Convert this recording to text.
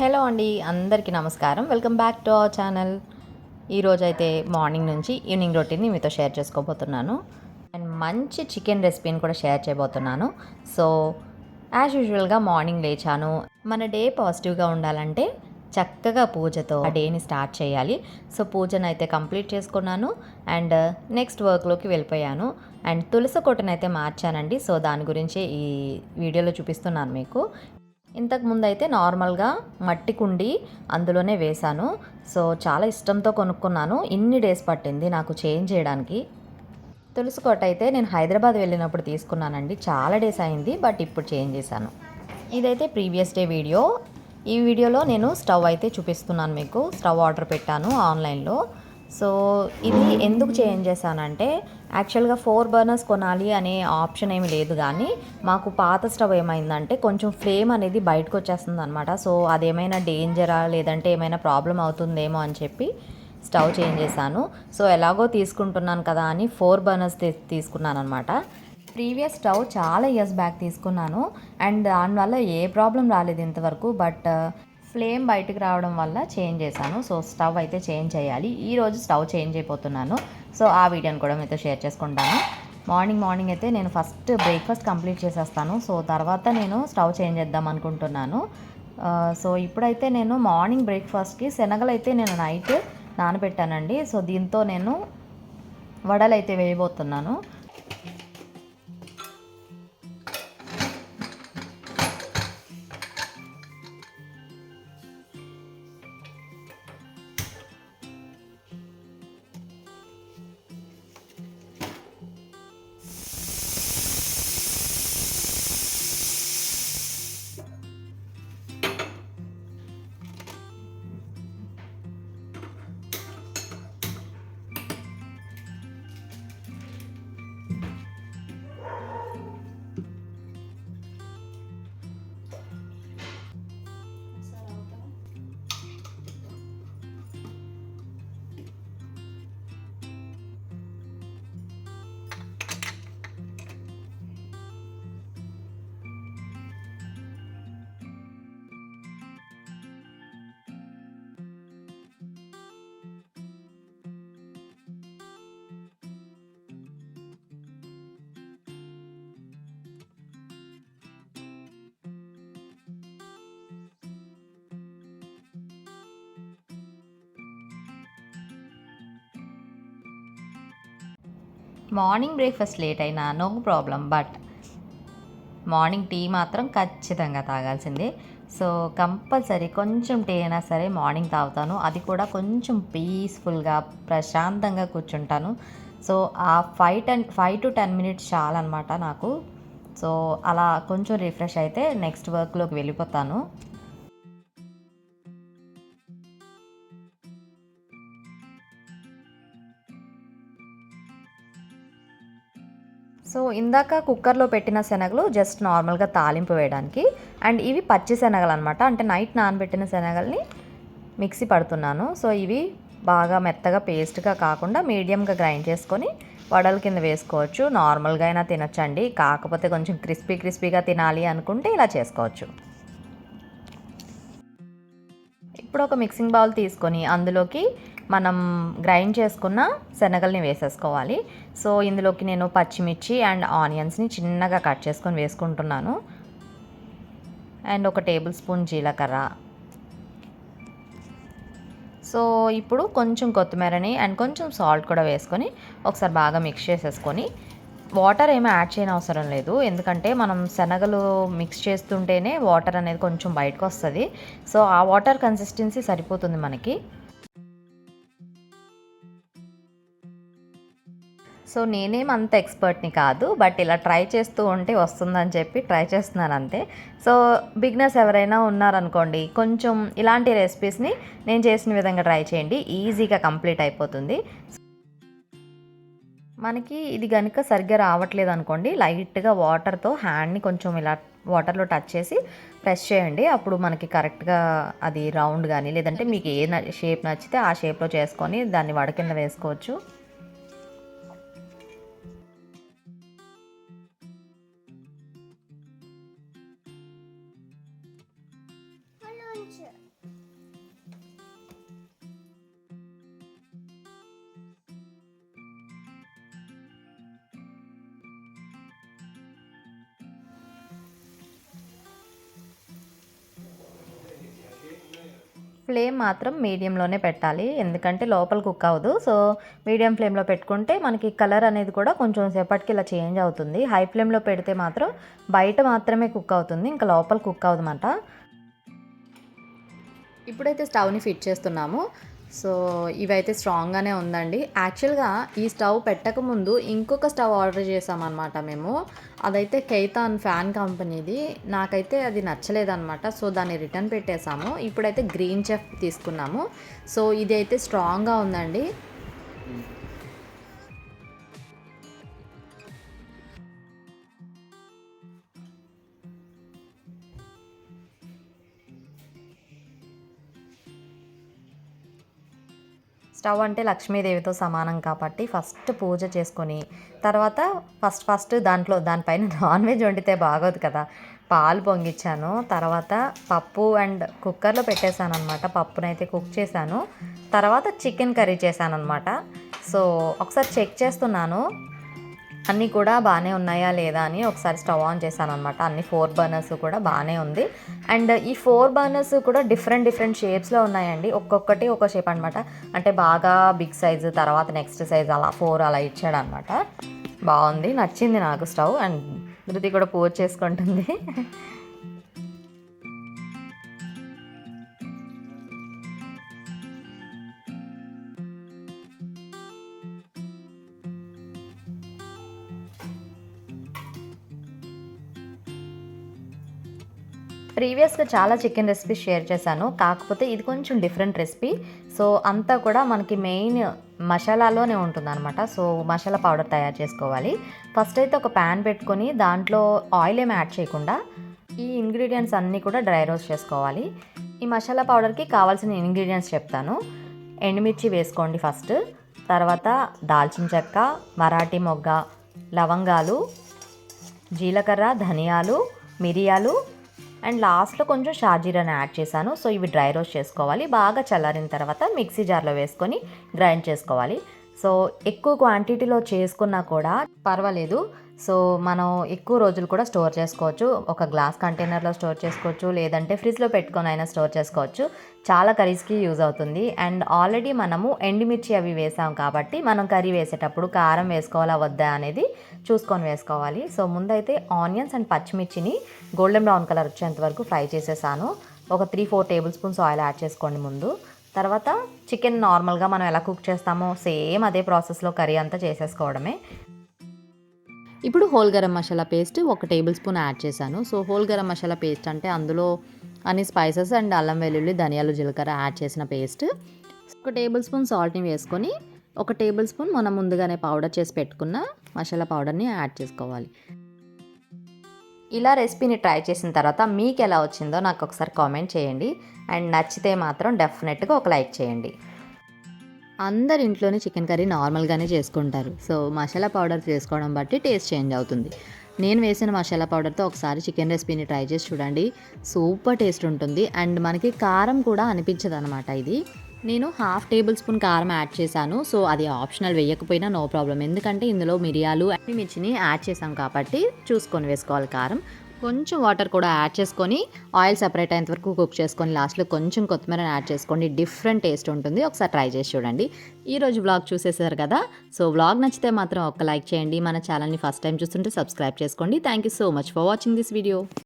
Hello అండి అందరికీ నమస్కారం. Welcome back to our channel. ఈరోజు అయితే మార్నింగ్ నుంచి ఈవినింగ్ రొటీన్ని మీతో షేర్ చేసుకోబోతున్నాను. అండ్ మంచి చికెన్ రెసిపీని కూడా షేర్ చేయబోతున్నాను. సో యాజ్ యూజువల్గా మార్నింగ్ లేచాను. మన డే పాజిటివ్గా ఉండాలంటే చక్కగా పూజతో ఆ డేని స్టార్ట్ చేయాలి. సో పూజను అయితే కంప్లీట్ చేసుకున్నాను. అండ్ నెక్స్ట్ వర్క్లోకి వెళ్ళిపోయాను. అండ్ తులసి కొట్టనైతే అయితే మార్చానండి. సో దాని గురించి ఈ వీడియోలో చూపిస్తున్నాను మీకు. ఇంతకుముందు అయితే నార్మల్గా మట్టి కుండి అందులోనే వేశాను. సో చాలా ఇష్టంతో కొనుక్కున్నాను. ఇన్ని డేస్ పట్టింది నాకు చేంజ్ చేయడానికి. తులసి కోట అయితే నేను హైదరాబాద్ వెళ్ళినప్పుడు తీసుకున్నానండి. చాలా డేస్ అయింది బట్ ఇప్పుడు చేంజ్ చేశాను. ఇదైతే ప్రీవియస్ డే వీడియో. ఈ వీడియోలో నేను స్టవ్ అయితే చూపిస్తున్నాను మీకు. స్టవ్ ఆర్డర్ పెట్టాను ఆన్లైన్లో. సో ఇది ఎందుకు చేంజ్ చేశానంటే యాక్చువల్గా ఫోర్ బర్నర్స్ కొనాలి అనే ఆప్షన్ ఏమి లేదు కానీ మాకు పాత స్టవ్ ఏమైందంటే కొంచెం ఫ్లేమ్ అనేది బయటకు వచ్చేస్తుంది అనమాట సో అదేమైనా డేంజరా లేదంటే ఏమైనా ప్రాబ్లం అవుతుందేమో అని చెప్పి స్టవ్ చేంజ్ చేశాను. సో ఎలాగో తీసుకుంటున్నాను కదా అని ఫోర్ బర్నర్స్ తీసుకున్నాను అనమాట ప్రీవియస్ స్టవ్ చాలా ఇయర్స్ బ్యాక్ తీసుకున్నాను. అండ్ దానివల్ల ఏ ప్రాబ్లం రాలేదు ఇంతవరకు. బట్ ఫ్లేమ్ బయటకు రావడం వల్ల చేంజ్ చేశాను. సో స్టవ్ అయితే చేంజ్ చేయాలి. ఈరోజు స్టవ్ చేంజ్ అయిపోతున్నాను. సో ఆ వీడియోని కూడా మీతో షేర్ చేసుకుంటాను. మార్నింగ్ మార్నింగ్ అయితే నేను ఫస్ట్ బ్రేక్ఫాస్ట్ కంప్లీట్ చేసేస్తాను. సో తర్వాత నేను స్టవ్ చేంజ్ చేద్దాం అనుకుంటున్నాను. సో ఇప్పుడైతే నేను మార్నింగ్ బ్రేక్ఫాస్ట్కి శనగలు అయితే నేను నైట్ నానబెట్టానండి. సో దీంతో నేను వడలు అయితే వేయబోతున్నాను. మార్నింగ్ బ్రేక్ఫాస్ట్ లేట్ అయినా no problem but morning tea మాత్రం ఖచ్చితంగా తాగాల్సిందే. సో కంపల్సరీ కొంచెం టీ అయినా సరే మార్నింగ్ తాగుతాను. అది కూడా కొంచెం పీస్ఫుల్గా ప్రశాంతంగా కూర్చుంటాను. సో ఆ five ten five to ten minutes చాలన్నమాట నాకు. సో అలా కొంచెం రిఫ్రెష్ అయితే నెక్స్ట్ వర్క్లోకి వెళ్ళిపోతాను. సో ఇందాక కుక్కర్లో పెట్టిన శనగలు జస్ట్ నార్మల్గా తాలింపు వేయడానికి. అండ్ ఇవి పచ్చి శనగలు అనమాట అంటే నైట్ నానబెట్టిన శనగల్ని మిక్సీ పడుతున్నాను. సో ఇవి బాగా మెత్తగా పేస్ట్గా కాకుండా మీడియంగా గ్రైండ్ చేసుకొని వడల కింద వేసుకోవచ్చు. నార్మల్గా అయినా తినొచ్చండి. కాకపోతే కొంచెం క్రిస్పీ క్రిస్పీగా తినాలి అనుకుంటే ఇలా చేసుకోవచ్చు. ఇప్పుడు ఒక మిక్సింగ్ బౌల్ తీసుకొని అందులోకి మనం గ్రైండ్ చేసుకున్న శనగల్ని వేసేసుకోవాలి. సో ఇందులోకి నేను పచ్చిమిర్చి అండ్ ఆనియన్స్ని చిన్నగా కట్ చేసుకొని వేసుకుంటున్నాను. అండ్ ఒక టేబుల్ స్పూన్ జీలకర్ర. సో ఇప్పుడు కొంచెం కొత్తిమీరని అండ్ కొంచెం సాల్ట్ కూడా వేసుకొని ఒకసారి బాగా మిక్స్ చేసేసుకొని వాటర్ ఏమీ యాడ్ చేయని అవసరం లేదు. ఎందుకంటే మనం శనగలు మిక్స్ చేస్తుంటేనే వాటర్ అనేది కొంచెం బయటకు వస్తుంది. సో ఆ వాటర్ కన్సిస్టెన్సీ సరిపోతుంది మనకి. సో నేనేం అంత ఎక్స్పర్ట్ని కాదు బట్ ఇలా ట్రై చేస్తూ ఉంటే వస్తుందని చెప్పి ట్రై చేస్తున్నాను అంతే. సో బిగ్నెస్ ఎవరైనా ఉన్నారనుకోండి కొంచెం ఇలాంటి రెసిపీస్ని నేను చేసిన విధంగా ట్రై చేయండి ఈజీగా కంప్లీట్ అయిపోతుంది. మనకి ఇది కనుక సరిగ్గా రావట్లేదు అనుకోండి లైట్గా వాటర్తో హ్యాండ్ని కొంచెం ఇలా వాటర్లో టచ్ చేసి ప్రెస్ చేయండి. అప్పుడు మనకి కరెక్ట్గా అది రౌండ్ కానీ లేదంటే మీకు ఏ షేప్ నచ్చితే ఆ షేప్లో చేసుకొని దాన్ని వడ కింద ఫ్లేమ్ మాత్రం మీడియంలోనే పెట్టాలి. ఎందుకంటే లోపల కుక్ అవ్వదు. సో మీడియం ఫ్లేమ్లో పెట్టుకుంటే మనకి కలర్ అనేది కూడా కొంచెం సేపటికి ఇలా చేంజ్ అవుతుంది. హై ఫ్లేమ్లో పెడితే మాత్రం బయట మాత్రమే కుక్ అవుతుంది. ఇంకా లోపల కుక్ అవ్వదన్నమాట ఇప్పుడైతే స్టవ్ని ఫిట్ చేస్తున్నాము. సో ఇవైతే స్ట్రాంగ్గానే ఉందండి. యాక్చువల్గా ఈ స్టవ్ పెట్టకముందు ఇంకొక స్టవ్ ఆర్డర్ చేసామన్నమాట మేము. అదైతే కైతాన్ ఫ్యాన్ కంపెనీది. నాకైతే అది నచ్చలేదన్నమాట. సో దాన్ని రిటర్న్ పెట్టేశాము. ఇప్పుడైతే గ్రీన్ చెఫ్ తీసుకున్నాము. సో ఇది అయితే స్ట్రాంగ్గా ఉందండి. స్టవ్ అంటే లక్ష్మీదేవితో సమానం కాబట్టి ఫస్ట్ పూజ చేసుకొని తర్వాత ఫస్ట్ ఫస్ట్ దాంట్లో దానిపైన నాన్ వెజ్ వండితే బాగోదు కదా. పాలు పొంగిచ్చాను. తర్వాత పప్పు అండ్ కుక్కర్లో పెట్టేశాను అనమాట పప్పునైతే కుక్ చేశాను. తర్వాత చికెన్ కర్రీ చేశాను అనమాట సో ఒకసారి చెక్ చేస్తున్నాను. అన్నీ కూడా బాగానే ఉన్నాయా లేదా అని ఒకసారి స్టవ్ ఆన్ చేశాను అనమాట అన్ని ఫోర్ బర్నర్స్ కూడా బాగానే ఉంది. అండ్ ఈ ఫోర్ బర్నర్స్ కూడా డిఫరెంట్ డిఫరెంట్ షేప్స్లో ఉన్నాయండి. ఒక్కొక్కటి ఒక షేప్ అనమాట అంటే బాగా బిగ్ సైజు తర్వాత నెక్స్ట్ సైజ్ అలా ఫోర్ అలా ఇచ్చాడు అనమాట బాగుంది. నచ్చింది నాకు స్టవ్. అండ్ ధృతి కూడా పూజ చేసుకుంటుంది. ప్రీవియస్గా చాలా చికెన్ రెసిపీ షేర్ చేశాను. కాకపోతే ఇది కొంచెం డిఫరెంట్ రెసిపీ. సో అంతా కూడా మనకి మెయిన్ మసాలాలోనే ఉంటుందన్నమాట. సో మసాలా పౌడర్ తయారు చేసుకోవాలి. ఫస్ట్ అయితే ఒక ప్యాన్ పెట్టుకొని దాంట్లో ఆయిల్ ఏమి యాడ్ చేయకుండా ఈ ఇంగ్రీడియంట్స్ అన్నీ కూడా డ్రై రోస్ట్ చేసుకోవాలి. ఈ మసాలా పౌడర్కి కావాల్సిన ఇంగ్రీడియంట్స్ చెప్తాను. ఎండుమిర్చి వేసుకోండి ఫస్ట్. తర్వాత దాల్చిన చెక్క మరాఠీ మొగ్గ లవంగాలు జీలకర్ర ధనియాలు మిరియాలు అండ్ లాస్ట్లో కొంచెం షాజీరాని యాడ్ చేశాను. సో ఇవి డ్రై రోస్ట్ చేసుకోవాలి. బాగా చల్లారిన తర్వాత మిక్సీ జార్లో వేసుకొని గ్రైండ్ చేసుకోవాలి. సో ఎక్కువ క్వాంటిటీలో చేసుకున్నా కూడా పర్వాలేదు. సో మనం ఎక్కువ రోజులు కూడా స్టోర్ చేసుకోవచ్చు. ఒక గ్లాస్ కంటైనర్లో స్టోర్ చేసుకోవచ్చు. లేదంటే ఫ్రిడ్జ్లో పెట్టుకొని అయినా స్టోర్ చేసుకోవచ్చు. చాలా కర్రీస్కి యూజ్ అవుతుంది. అండ్ ఆల్రెడీ మనము ఎండుమిర్చి అవి వేసాం కాబట్టి మనం కర్రీ వేసేటప్పుడు కారం వేసుకోవాలా వద్దా అనేది చూసుకొని వేసుకోవాలి. సో ముందైతే ఆనియన్స్ అండ్ పచ్చిమిర్చిని గోల్డెన్ బ్రౌన్ కలర్ వచ్చేంత వరకు ఫ్రై చేసేసాను. ఒక three four tablespoons oil add చేసుకోండి ముందు. తర్వాత చికెన్ నార్మల్గా మనం ఎలా కుక్ చేస్తామో సేమ్ అదే ప్రాసెస్లో కర్రీ అంతా చేసేసుకోవడమే. ఇప్పుడు హోల్ గరం మసాలా పేస్ట్ ఒక టేబుల్ స్పూన్ యాడ్ చేశాను. So whole garam masala paste అంటే అందులో అన్ని స్పైసెస్ అండ్ అల్లం వెల్లుల్లి ధనియాలు జీలకర్ర యాడ్ చేసిన పేస్ట్. ఒక టేబుల్ స్పూన్ సాల్ట్ని వేసుకొని ఒక టేబుల్ స్పూన్ మనం ముందుగానే పౌడర్ చేసి పెట్టుకున్న మసాలా పౌడర్ని యాడ్ చేసుకోవాలి. ఇలా రెసిపీని ట్రై చేసిన తర్వాత మీకు ఎలా వచ్చిందో నాకు ఒకసారి కామెంట్ చేయండి. అండ్ నచ్చితే మాత్రం డెఫినెట్గా ఒక లైక్ చేయండి. అందరి ఇంట్లోనే చికెన్ కర్రీ నార్మల్గానే చేసుకుంటారు. సో మసాలా పౌడర్ చేసుకోవడం బట్టి టేస్ట్ చేంజ్ అవుతుంది. నేను వేసిన మసాలా పౌడర్తో ఒకసారి చికెన్ రెసిపీని ట్రై చేసి చూడండి. సూపర్ టేస్ట్ ఉంటుంది. అండ్ మనకి కారం కూడా అనిపించదు అనమాట ఇది. నేను హాఫ్ టేబుల్ స్పూన్ కారం యాడ్ చేశాను. సో అది ఆప్షనల్ వేయకపోయినా నో ప్రాబ్లం. ఎందుకంటే ఇందులో మిరియాలు మిర్చిని యాడ్ చేసాం కాబట్టి చూసుకొని వేసుకోవాలి కారం. కొంచెం వాటర్ కూడా యాడ్ చేసుకొని ఆయిల్ సెపరేట్ అయ్యేంత వరకు కుక్ చేసుకొని లాస్ట్లో కొంచెం కొత్తిమీర యాడ్ చేసుకోండి. డిఫరెంట్ టేస్ట్ ఉంటుంది. ఒకసారి ట్రై చేసి చూడండి. ఈరోజు బ్లాగ్ చూసేసారు కదా? సో బ్లాగ్ నచ్చితే మాత్రం ఒక లైక్ చేయండి. మన ఛానల్ని ఫస్ట్ టైం చూస్తుంటే సబ్స్క్రైబ్ చేసుకోండి. Thank you so much for watching this video.